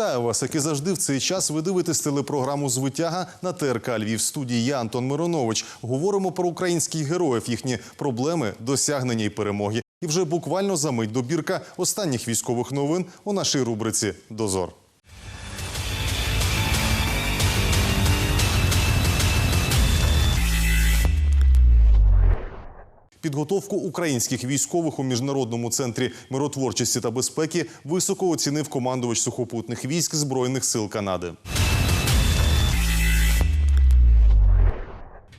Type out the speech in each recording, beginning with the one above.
Вітаю вас, як і завжди в цей час ви дивитесь телепрограму Звитяга на ТРК Львів. Студії я Антон Миронович. Говоримо про українських героїв, їхні проблеми, досягнення і перемоги. І вже буквально за мить добірка останніх військових новин у нашій рубриці Дозор. Підготовку українських військових у міжнародному центрі миротворчості та безпеки високо оцінив командувач сухопутних військ збройних сил Канади.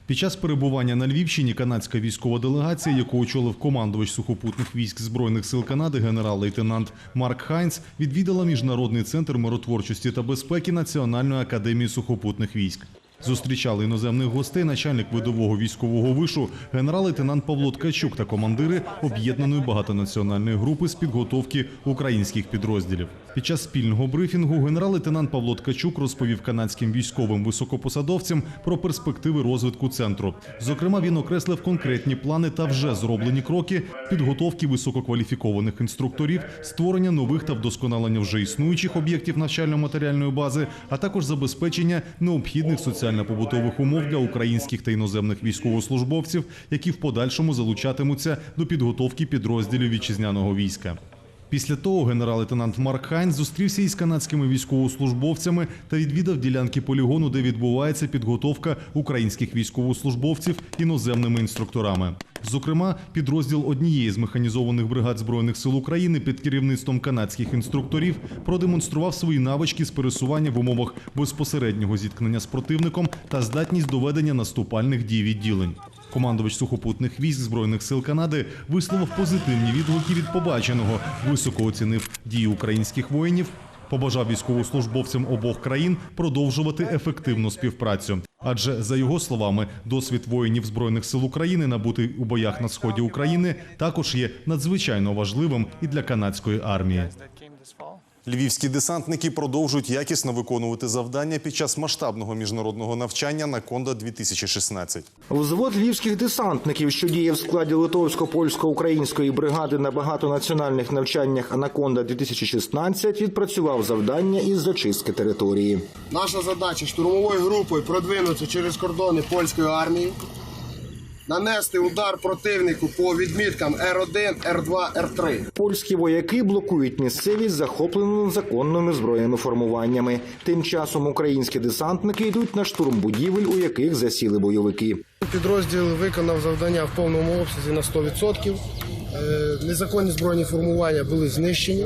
Під час перебування на Львівщині канадська військова делегація, яку очолив командувач сухопутних військ збройних сил Канади, генерал-лейтенант Марк Хайнц, відвідала міжнародний центр миротворчості та безпеки Національної академії сухопутних військ. Зустрічали іноземних гостей начальник видового військового вишу генерал-лейтенант Павло Ткачук та командири об'єднаної багатонаціональної групи з підготовки українських підрозділів. Під час спільного брифінгу генерал-лейтенант Павло Ткачук розповів канадським військовим високопосадовцям про перспективи розвитку центру. Зокрема, він окреслив конкретні плани та вже зроблені кроки підготовки висококваліфікованих інструкторів, створення нових та вдосконалення вже існуючих об'єктів навчально-матеріальної бази, а також забезпечення необхідних соціально-побутових умов для українських та іноземних військовослужбовців, які в подальшому залучатимуться до підготовки підрозділів вітчизняного війська. Після того генерал-лейтенант Марк Хайнс зустрівся із канадськими військовослужбовцями та відвідав ділянки полігону, де відбувається підготовка українських військовослужбовців іноземними інструкторами. Зокрема, підрозділ однієї з механізованих бригад збройних сил України під керівництвом канадських інструкторів продемонстрував свої навички з пересування в умовах безпосереднього зіткнення з противником та здатність доведення наступальних дій відділень. Командувач сухопутних військ збройних сил Канади висловив позитивні відгуки від побаченого, високо оцінив дії українських воїнів, побажав військовослужбовцям обох країн продовжувати ефективну співпрацю. Адже за його словами, досвід воїнів збройних сил України, набутий у боях на сході України, також є надзвичайно важливим і для канадської армії. Львівські десантники продовжують якісно виконувати завдання під час масштабного міжнародного навчання на Конда 2016 Взвод львівських десантників, що діє в складі литовсько-польсько-української бригади на багатонаціональних навчаннях Анаконда 2016 відпрацював завдання із зачистки території. Наша задача штурмовою групою продвинутися через кордони польської армії, нанести удар противнику по відміткам Р1, Р2, Р3. Польські вояки блокують місцевість захоплену незаконними збройними формуваннями. Тим часом українські десантники йдуть на штурм будівель, у яких засіли бойовики. Підрозділ виконав завдання в повному обсязі на 100%. Е, Незаконні збройні формування були знищені.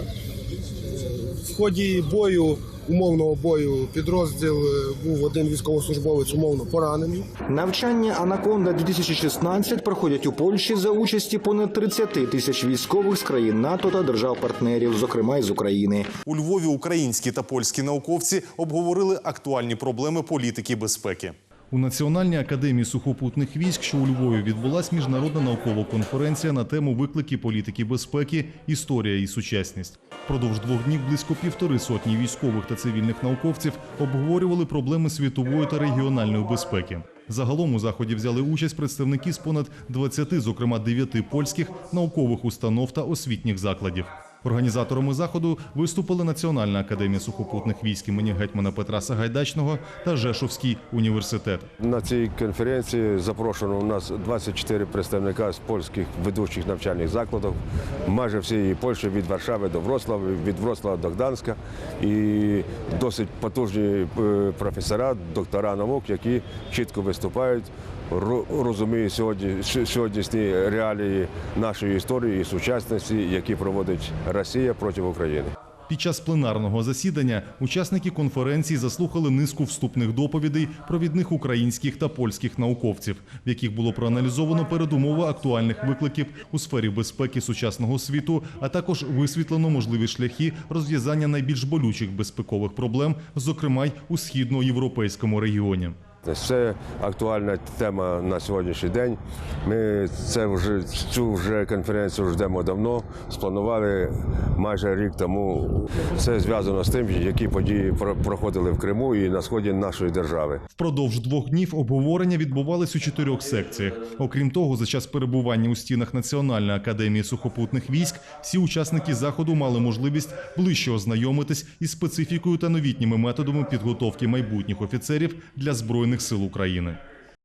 В ході бою, умовного бою, підрозділ е, був один військовослужбовець умовно поранений. Навчання Анаконда 2016 проходять у Польщі за участі понад 30 тисяч військових з країн НАТО та держав-партнерів, зокрема й з України. У Львові українські та польські науковці обговорили актуальні проблеми політики безпеки. У Національній академії сухопутних військ, що у Львові відбулась міжнародна наукова конференція на тему виклики політики безпеки, історія і сучасність. Продовж двох днів близько півтори сотні військових та цивільних науковців обговорювали проблеми світової та регіональної безпеки. Загалом у заході взяли участь представники з понад 20, зокрема 9 польських наукових установ та освітніх закладів. Організаторами заходу виступили Національна академія сухопутних військ імені гетьмана Петра Сагайдачного та Жешовський університет. На цій конференції запрошено у нас 24 представника з польських ведучих навчальних закладів, майже всієї Польщі від Варшави до Вроцлава, від Вроцлава до Гданська. І досить потужні е, професора, доктора наук, які чітко виступають, ро- розуміють сьогодні, сьогоднішні реалії нашої історії і сучасності, які проводить Росія проти України. Під час пленарного засідання учасники конференції заслухали низку вступних доповідей провідних українських та польських науковців, в яких було проаналізовано передумови актуальних викликів у сфері безпеки сучасного світу, а також висвітлено можливі шляхи розв'язання найбільш болючих безпекових проблем, зокрема й у східноєвропейському регіоні. Це актуальна тема на сьогоднішній день. Ми це вже цю вже конференцію ждемо давно. Спланували майже рік тому. Це зв'язано з тим, які події проходили в Криму і на сході нашої держави. Впродовж двох днів обговорення відбувались у чотирьох секціях. Окрім того, за час перебування у стінах Національної академії сухопутних військ всі учасники заходу мали можливість ближче ознайомитись із специфікою та новітніми методами підготовки майбутніх офіцерів для збройних сил України.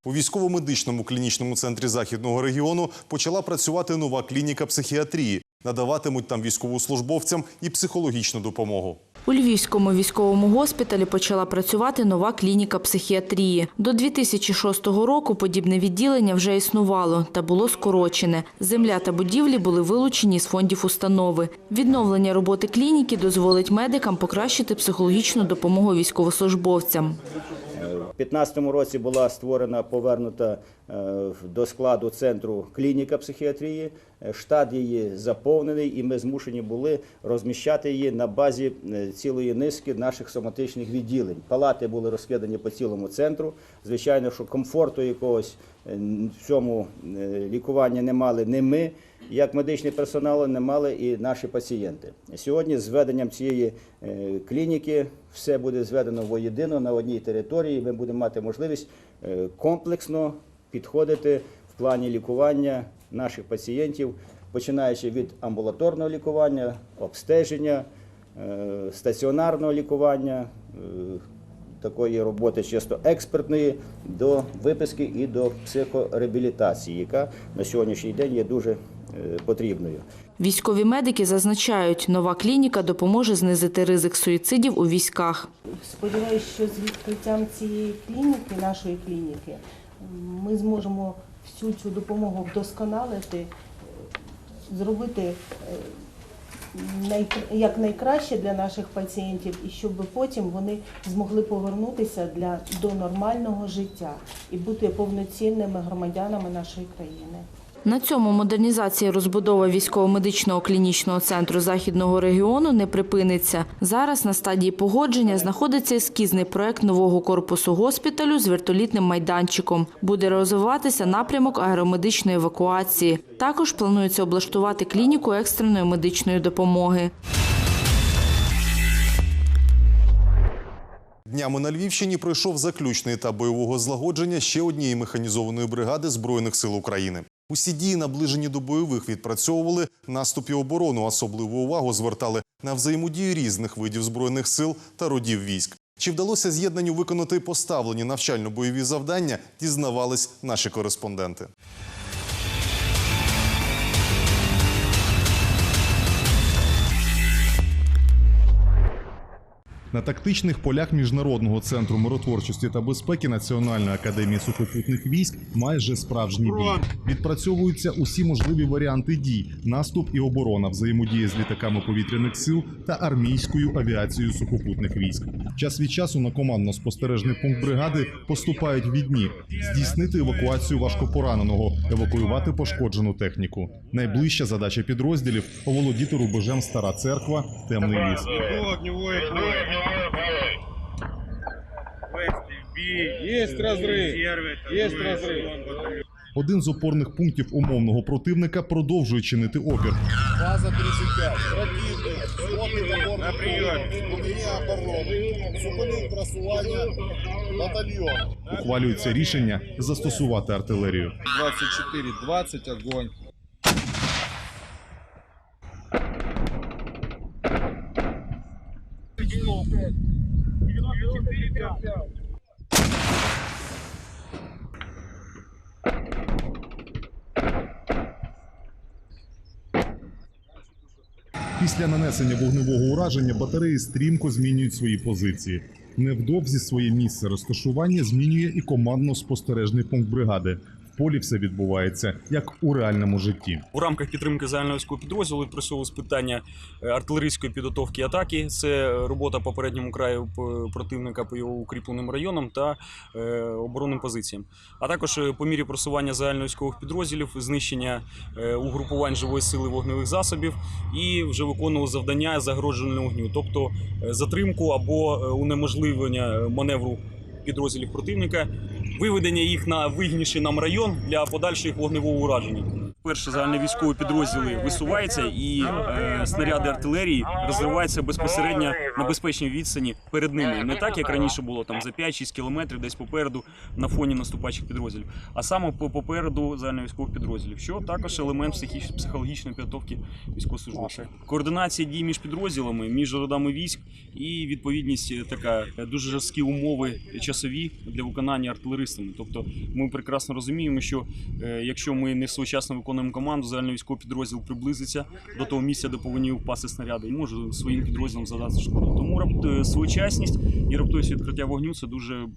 У військово-медичному клінічному центрі західного регіону почала працювати нова клініка психіатрії. Надаватимуть там військовослужбовцям і психологічну допомогу. У Львівському військовому госпіталі почала працювати нова клініка психіатрії. До 2006 року подібне відділення вже існувало та було скорочене. Земля та будівлі були вилучені з фондів установи. Відновлення роботи клініки дозволить медикам покращити психологічну допомогу військовослужбовцям. У 2015 році була створена повернута е, до складу центру клініка психіатрії. Штат її заповнений, і ми змушені були розміщати її на базі е, цілої низки наших соматичних відділень. Палати були розкидані по цілому центру. Звичайно, що комфорту якогось е, в цьому е, лікуванні не мали не ми, як медичний персонал, не мали і наші пацієнти. Сьогодні з введенням цієї клініки все буде зведено воєдино на одній території. Ми будемо мати можливість комплексно підходити в плані лікування наших пацієнтів, починаючи від амбулаторного лікування, обстеження, е, стаціонарного лікування. е, Такої роботи чисто експертної до виписки і до психореабілітації, яка на сьогоднішній день є дуже е, потрібною. Військові медики зазначають, нова клініка допоможе знизити ризик суїцидів у військах. Сподіваюся, що з відкриттям цієї клініки, нашої клініки, ми зможемо всю цю допомогу вдосконалити, зробити е, як найкраще для наших пацієнтів, і щоб потім вони змогли повернутися для до нормального життя і бути повноцінними громадянами нашої країни. На цьому модернізація розбудова військово-медичного клінічного центру західного регіону не припиниться. Зараз на стадії погодження знаходиться ескізний проект нового корпусу госпіталю з вертолітним майданчиком. Буде розвиватися напрямок аеромедичної евакуації. Також планується облаштувати клініку екстреної медичної допомоги. Днями на Львівщині пройшов заключний етап бойового злагодження ще однієї механізованої бригади Збройних сил України. Усі дії, наближені до бойових, відпрацьовували наступ і оборону. Особливу увагу звертали на взаємодію різних видів збройних сил та родів військ. Чи вдалося з'єднанню виконати поставлені навчально-бойові завдання, дізнавались наші кореспонденти. На тактичних полях міжнародного центру миротворчості та безпеки Національної академії сухопутних військ майже справжній бій. Відпрацьовуються усі можливі варіанти дій: наступ і оборона, взаємодія з літаками повітряних сил та армійською авіацією сухопутних військ. Час від часу на командно-спостережний пункт бригади поступають відні здійснити евакуацію важкопораненого, евакуювати пошкоджену техніку. Найближча задача підрозділів оволодіти рубежем Стара Церква, Темний ліс. Есть разрыв. Есть разрыв. Один з опорних пунктів умовного противника продовжує чинити опір. База 35. Противник. Сходний опорний пункт. Лінія оборони. Зупинив просування. Батальйон. Ухвалюється рішення застосувати артилерію. 24-20 огонь. Після нанесення вогневого ураження батареї стрімко змінюють свої позиції. Невдовзі своє місце розташування змінює і командно-спостережний пункт бригади. Полі все відбувається як у реальному житті. У рамках підтримки загального військового підрозділу відпрацьовувалось питання е, артилерійської підготовки атаки. Це робота по передньому краю противника по його укріпленим районам та е, оборонним позиціям. А також е, по мірі просування загальновійськових підрозділів, знищення угрупувань живої сили вогневих засобів і вже виконували завдання загороджувального вогню, тобто затримку або унеможливлення маневру підрозділів противника, виведення їх на вигідніший нам район для подальших вогневого ураження. Перші загальновійськові підрозділи висуваються і е, снаряди артилерії розриваються безпосередньо на безпечній відстані перед ними. Не так, як раніше було там за 5-6 кілометрів, десь попереду на фоні наступаючих підрозділів, а саме по- попереду загальновійськових підрозділів, що також елемент психологічної підготовки військовослужбовців. Координація дій між підрозділами, між родами військ і відповідність е, така е, дуже жорсткі умови часові для виконання артилеристами. Тобто ми прекрасно розуміємо, що е, якщо ми не своєчасно виконуємо команду, загальновійськовий підрозділ приблизиться до того місця, де повинні впасти снаряди, і може своїм підрозділом задати шкоду. Тому рап- е, своєчасність і раптовість відкриття вогню це дуже.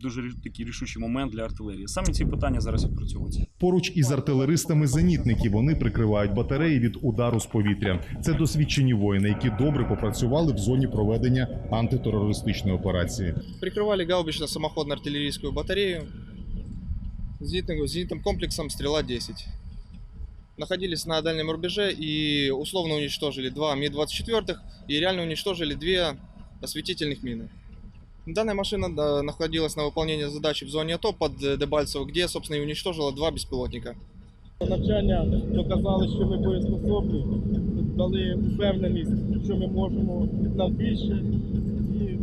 Дуже рі- такий рішучий момент для артилерії. Саме ці питання зараз відпрацьовуються. Поруч із артилеристами зенітники вони прикривають батареї від удару з повітря. Це досвідчені воїни, які добре попрацювали в зоні проведення антитерористичної операції. Прикрывали гаубично-самоходно-артиллерийскую батарею зенитным, зенитным комплексом «Стрела-10». Находились на дальнем рубеже и условно уничтожили два Ми-24 и реально уничтожили две осветительных мины. Данная машина да, находилась на выполнении задачи в зоне АТО под э, Дебальцево, где, собственно, и уничтожила два беспилотника. Навчання доказали, що ми боєспособні, дали впевненість, що ми можемо нам більше. І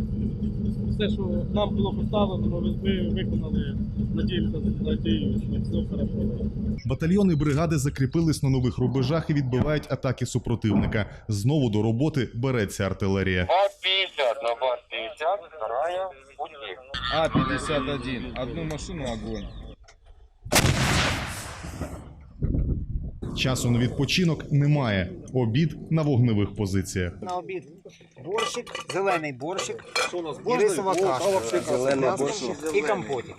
все, що нам було поставлено, ми ми виконали. Надіємося, надію, що все хорошо. Батальйони бригади закріпились на нових рубежах і відбивають атаки супротивника. Знову до роботи береться артилерія. БАТ-50 на БАТ-50, вторая пути. А-51. Одну машину огонь. Часу на відпочинок немає. Обід на вогневих позиціях. на обід борщик, зелений борщик, і рисова каша, зелений борщик і компотик.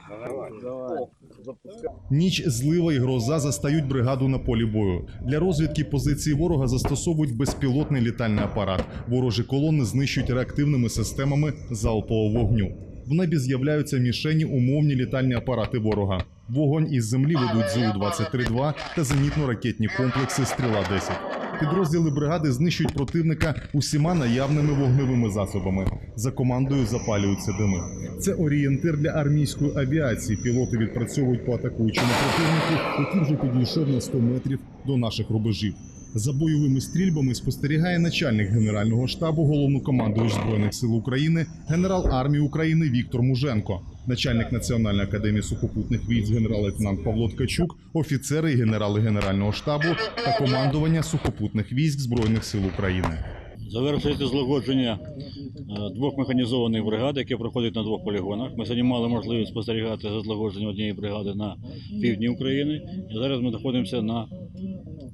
Ніч, злива і гроза застають бригаду на полі бою. Для розвідки позиції ворога застосовують безпілотний літальний апарат. Ворожі колони знищують реактивними системами залпового вогню. В небі з'являються мішені умовні літальні апарати ворога. Вогонь із землі ведуть ЗУ-23-2 та зенітно-ракетні комплекси Стріла-10. Підрозділи бригади знищують противника усіма наявними вогневими засобами. За командою запалюються дими. Це орієнтир для армійської авіації. Пілоти відпрацьовують по атакуючому противнику, який вже підійшов на 100 метрів до наших рубежів. За бойовими стрільбами спостерігає начальник Генерального штабу головнокомандуюч Збройних сил України, генерал армії України Віктор Муженко, начальник Національної академії сухопутних військ генерал-лейтенант Павло Ткачук, офіцери і генерали Генерального штабу та командування сухопутних військ Збройних сил України. Завершується злагодження е, двох механізованих бригад, які проходять на двох полігонах. Ми сьогодні мали можливість спостерігати за злагодженням однієї бригади на півдні України. І зараз ми знаходимося на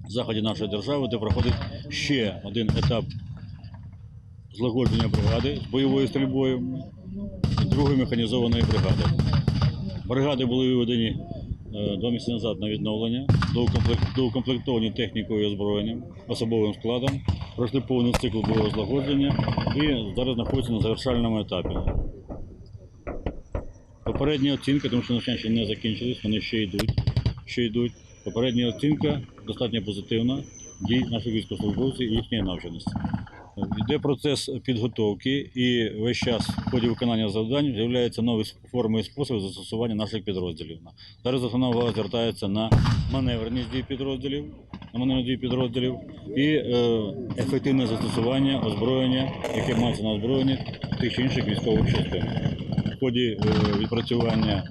заході нашої держави, де проходить ще один етап злагодження бригади з бойовою стрільбою другої механізованої бригади. Бригади були виведені е, два місяці назад на відновлення, доукомплектовані технікою і озброєнням, особовим складом, пройшли повний цикл бойового злагодження і зараз знаходяться на завершальному етапі. Попередня оцінка, тому що навчання ще не закінчились, вони ще йдуть. Ще йдуть. Попередня оцінка достатньо позитивна дій наших військовослужбовців і їхньої навченості. Йде процес підготовки, і весь час в ході виконання завдань з'являються нові форми і способи застосування наших підрозділів. Зараз основна увага звертається на маневреність дій підрозділів, на маневреність дій підрозділів і е, ефективне застосування озброєння, яке мається на озброєнні тих чи інших військових частин. В ході е, відпрацювання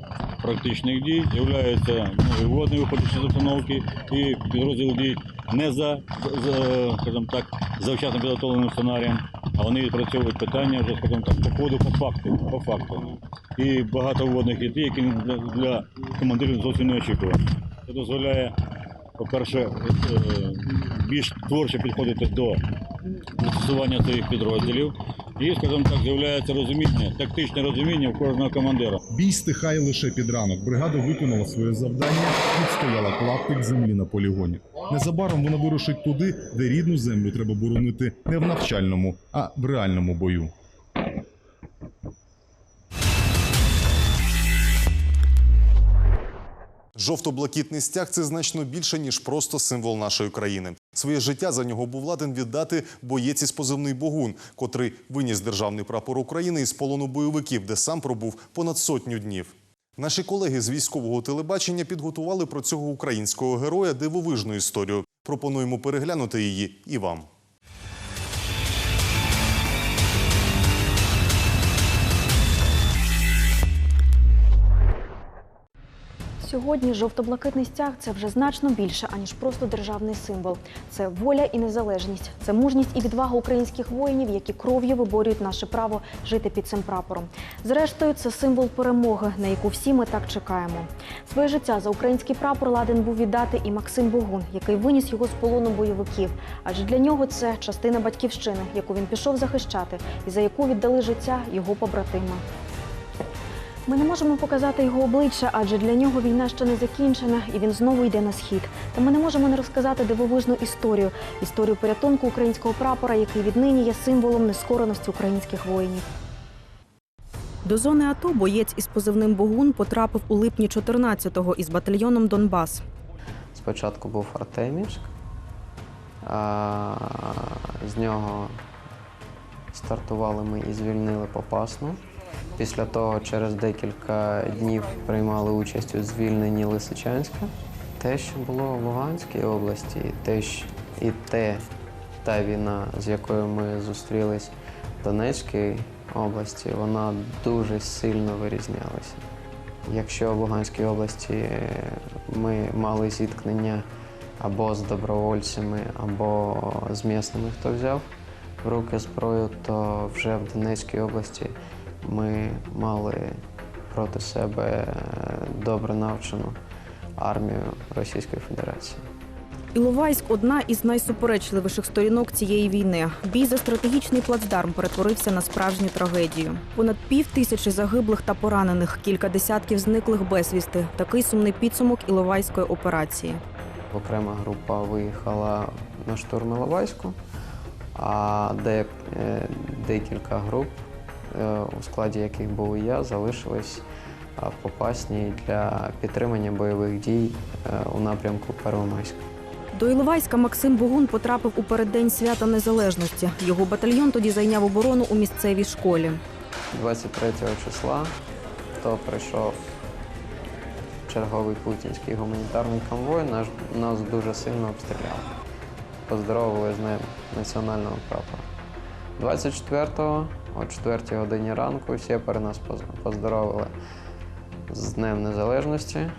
практичних дій з'являються нові водні виходячи з обстановки, і підрозділи діють не за, за скажімо так, завчасно підготовленим сценарієм, а вони відпрацьовують питання вже, скажімо так, по ходу, по факту, по факту. І багато вводних ідей, які для, для командирів зовсім не очікувані. Це дозволяє, по-перше, е, більш творчо підходити до застосування своїх підрозділів. І, скажімо так, з'являється розуміння, тактичне розуміння в кожного командира. Бій стихає лише під ранок. Бригада виконала своє завдання, відстояла клаптик землі на полігоні. Незабаром вона вирушить туди, де рідну землю треба боронити не в навчальному, а в реальному бою. Жовто-блакитний стяг це значно більше ніж просто символ нашої країни. Своє життя за нього був ладен віддати боєць із позивний Богун, котрий виніс державний прапор України із полону бойовиків, де сам пробув понад сотню днів. Наші колеги з військового телебачення підготували про цього українського героя дивовижну історію. Пропонуємо переглянути її і вам. Сьогодні жовто-блакитний стяг це вже значно більше, аніж просто державний символ. Це воля і незалежність, це мужність і відвага українських воїнів, які кров'ю виборюють наше право жити під цим прапором. Зрештою, це символ перемоги, на яку всі ми так чекаємо. Своє життя за український прапор ладен був віддати і Максим Богун, який виніс його з полону бойовиків. Адже для нього це частина батьківщини, яку він пішов захищати, і за яку віддали життя його побратими. Ми не можемо показати його обличчя, адже для нього війна ще не закінчена, і він знову йде на схід. Та ми не можемо не розказати дивовижну історію історію порятунку українського прапора, який віднині є символом нескореності українських воїнів. До зони АТО боєць із позивним Богун потрапив у липні 14-го із батальйоном Донбас. Спочатку був Артемівськ, з нього стартували ми і звільнили Попасну. Після того через декілька днів приймали участь у звільненні Лисичанська. Те, що було в Луганській області, те, і те, та війна, з якою ми зустрілись в Донецькій області, вона дуже сильно вирізнялася. Якщо в Луганській області ми мали зіткнення або з добровольцями, або з місними, хто взяв в руки зброю, то вже в Донецькій області ми мали проти себе добре навчену армію Російської Федерації. Іловайськ одна із найсуперечливіших сторінок цієї війни. Бій за стратегічний плацдарм перетворився на справжню трагедію. Понад пів тисячі загиблих та поранених, кілька десятків зниклих безвісти. Такий сумний підсумок Іловайської операції. Окрема група виїхала на штурм Іловайську, а е, декілька груп, у складі яких був і я, залишились а, в Попасній для підтримання бойових дій е, у напрямку Первомайська. До Іловайська Максим Богун потрапив у переддень свята незалежності. Його батальйон тоді зайняв оборону у місцевій школі. 23 числа то прийшов черговий путінський гуманітарний конвой, наш, нас дуже сильно обстріляли. Поздоровили з ним національного прапора. 24-го о 4 годині ранку всі перед нас поздоровили з Днем Незалежності,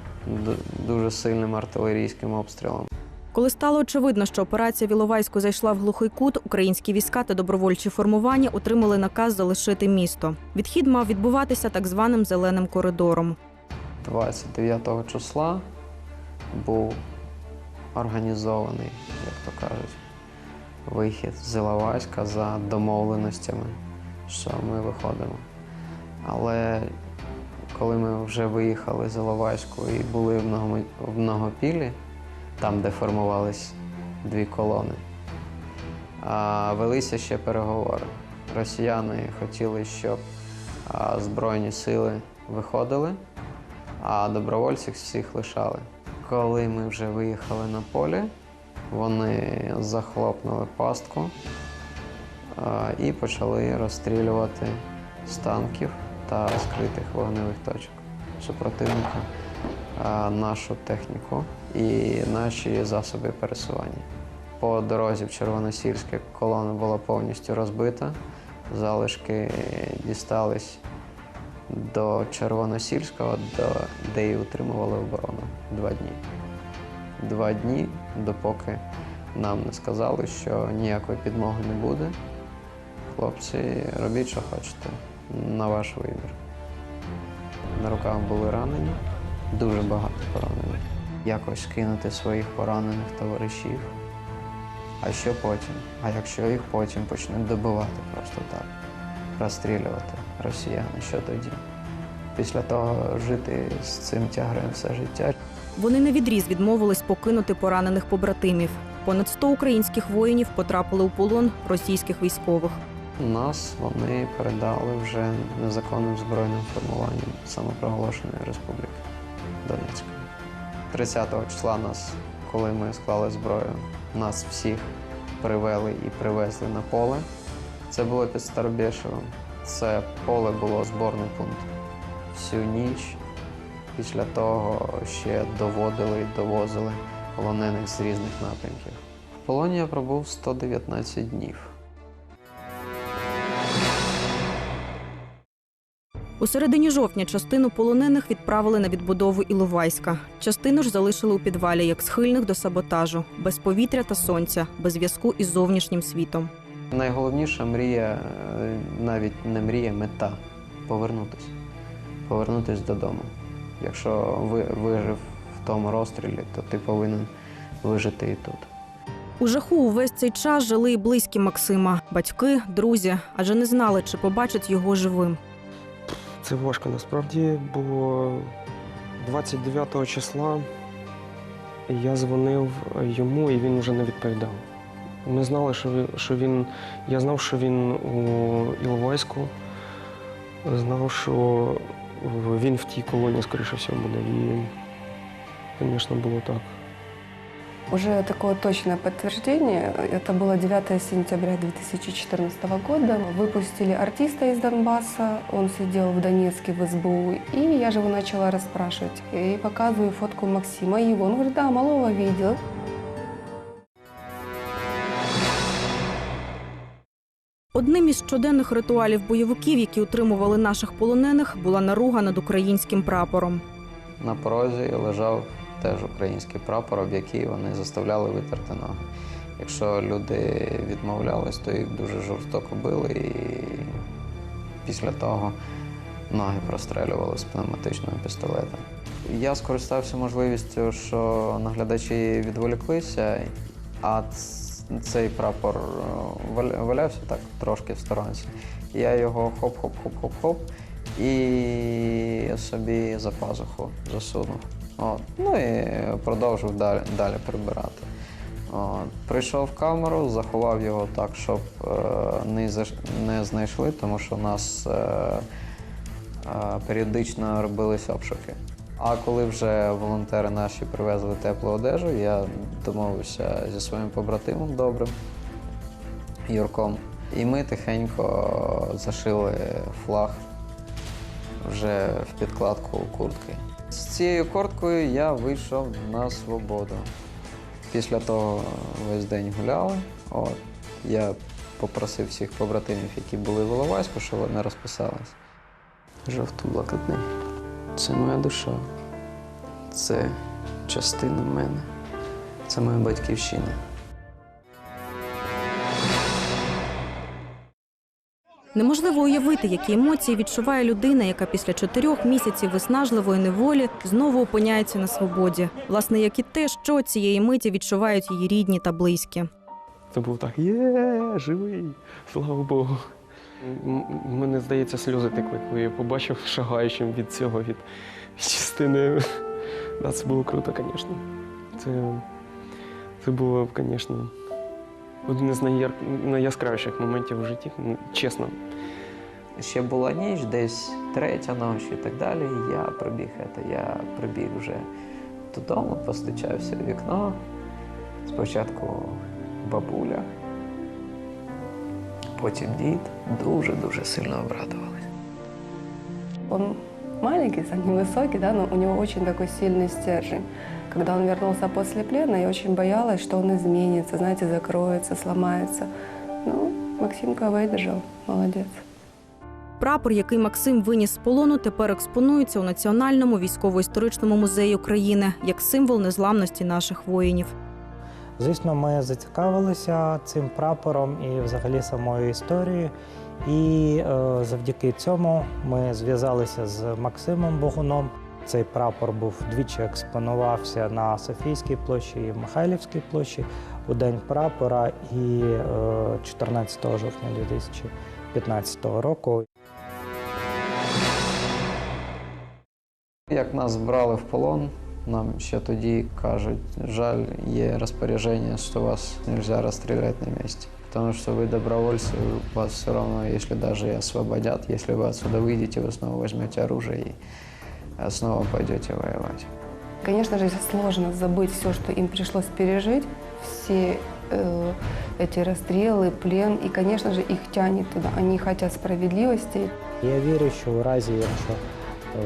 дуже сильним артилерійським обстрілом. Коли стало очевидно, що операція в Іловайську зайшла в глухий кут, українські війська та добровольчі формування отримали наказ залишити місто. Відхід мав відбуватися так званим зеленим коридором. 29 числа був організований, як то кажуть, вихід з Іловайська за домовленостями, що ми виходимо. Але коли ми вже виїхали з Іловайську і були в, Многопілі, там, де формувались дві колони, велися ще переговори. Росіяни хотіли, щоб Збройні сили виходили, а добровольців всіх лишали. Коли ми вже виїхали на поле, вони захлопнули пастку і почали розстрілювати з танків та скритих вогневих точок супротивника нашу техніку і наші засоби пересування. По дорозі в Червоносільське колона була повністю розбита, залишки дістались до Червоносільського, де і утримували оборону два дні. Два дні, допоки нам не сказали, що ніякої підмоги не буде. Хлопці, робіть, що хочете, на ваш вибір. На руках були ранені, дуже багато поранених. Якось кинути своїх поранених товаришів. А що потім? А якщо їх потім почнуть добивати просто так, розстрілювати росіяни, що тоді? Після того жити з цим тягарем все життя. Вони на відріз відмовились покинути поранених побратимів. Понад 100 українських воїнів потрапили у полон російських військових. Нас вони передали вже незаконним збройним формуванням самопроголошеної республіки Донецька. 30 числа нас коли ми склали зброю, нас всіх привели і привезли на поле. Це було під Старобєшевом. Це поле було зборний пункт. Всю ніч після того ще доводили і довозили полонених з різних напрямків. В полоні я пробув 119 днів. У середині жовтня частину полонених відправили на відбудову Іловайська. Частину ж залишили у підвалі як схильних до саботажу, без повітря та сонця, без зв'язку із зовнішнім світом. Найголовніша мрія, е, навіть не мрія, мета повернутися. Повернутися додому. Якщо ви вижив в тому розстрілі, то ти повинен вижити і тут. У жаху увесь цей час жили і близькі Максима, батьки, друзі, адже не знали, чи побачать його живим. Це важко насправді, бо 29 числа я дзвонив йому і він вже не відповідав. Ми знали, що він. Я знав, що він у Іловайську, знав, що він в тій колонії, скоріше всього, буде. І, звісно, було так. Уже такое точное подтверждение, это было 9 сентября 2014 года. Выпустили артиста из Донбасса, он сидел в Донецке в СБУ, и я же его начала расспрашивать. И показываю фотку Максима его. Он говорит, да, малого видел. Одним із щоденних ритуалів бойовиків, які утримували наших полонених, була наруга над українським прапором. На порозі лежав теж український прапор, об який вони заставляли витерти ноги. Якщо люди відмовлялись, то їх дуже жорстоко били і після того ноги прострелювали з пневматичного пістолета. Я скористався можливістю, що наглядачі відволіклися, а цей прапор е, валявся так трошки в сторонці. Я його хоп-хоп-хоп-хоп-хоп і собі за пазуху засунув. От. Ну і продовжив далі, далі прибирати. От. Прийшов в камеру, заховав його так, щоб е, не, заш- не знайшли, тому що у нас е, е, періодично робились обшуки. А коли вже волонтери наші привезли теплу одежу, я домовився зі своїм побратимом добрим Юрком. І ми тихенько зашили флаг вже в підкладку куртки. З цією курткою я вийшов на свободу. Після того весь день гуляли. От. Я попросив всіх побратимів, які були в Іловайську, щоб вони розписались. Жовто-блакитний. Це моя душа. Це частина мене. Це моя батьківщина. Неможливо уявити, які емоції відчуває людина, яка після чотирьох місяців виснажливої неволі знову опиняється на свободі. Власне, як і те, що цієї миті відчувають її рідні та близькі. Це був так, є, живий, слава Богу. Мені здається, сльози текли, коли я побачив шагаючим від цього, від частини. Да, це було круто, звісно. Це, це було, звісно, один із найяр... найяскравіших моментів в житті, ну, чесно. Ще була ніч, десь третя ночі і так далі. і Я прибіг, це, я прибіг вже додому, постучався в вікно. Спочатку бабуля, потім дід дуже-дуже сильно обрадувались. Он маленький, сам невысокий, да, но у него очень такой сильный стержень. Когда он вернулся после плена, я очень боялась, что он изменится, знаете, закроется, сломается. Ну, Максимка выдержал, молодец. Прапор, який Максим виніс з полону, тепер експонується у Національному військово-історичному музеї України як символ незламності наших воїнів. Звісно, ми зацікавилися цим прапором і взагалі самою історією. І е, завдяки цьому ми зв'язалися з Максимом Богуном. Цей прапор був двічі експонувався на Софійській площі і Михайлівській площі у День прапора і е, 14 жовтня 2015 року. Як нас брали в полон, нам ще тоді кажуть, жаль, є розпорядження, що вас не можна розстріляти на місці. Потому что вы добровольцы, вас все равно, если даже и освободят, если вы отсюда выйдете, вы снова возьмете оружие и э, снова пойдете воевать. Конечно же, сложно забыть все, что им пришлось пережить, все э, эти расстрелы, плен, и, конечно же, их тянет туда. Они хотят справедливости. Я вірю, що у разі, якщо е,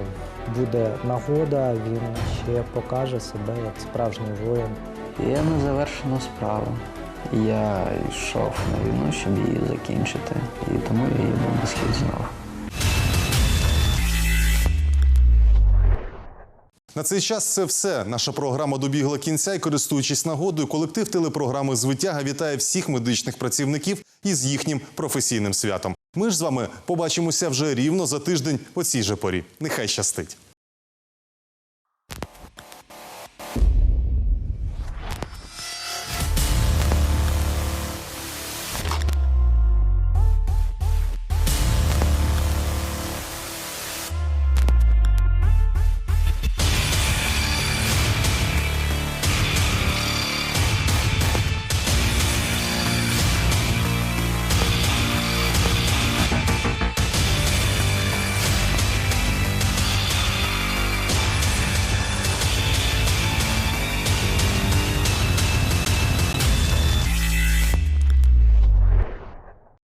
буде нагода, він ще покаже себе як справжній воїн. Є незавершена справа. Я йшов на війну, щоб її закінчити, і тому я їду на схід знову. На цей час це все. Наша програма добігла кінця і, користуючись нагодою, колектив телепрограми Звитяга вітає всіх медичних працівників із їхнім професійним святом. Ми ж з вами побачимося вже рівно за тиждень по цій же порі. Нехай щастить.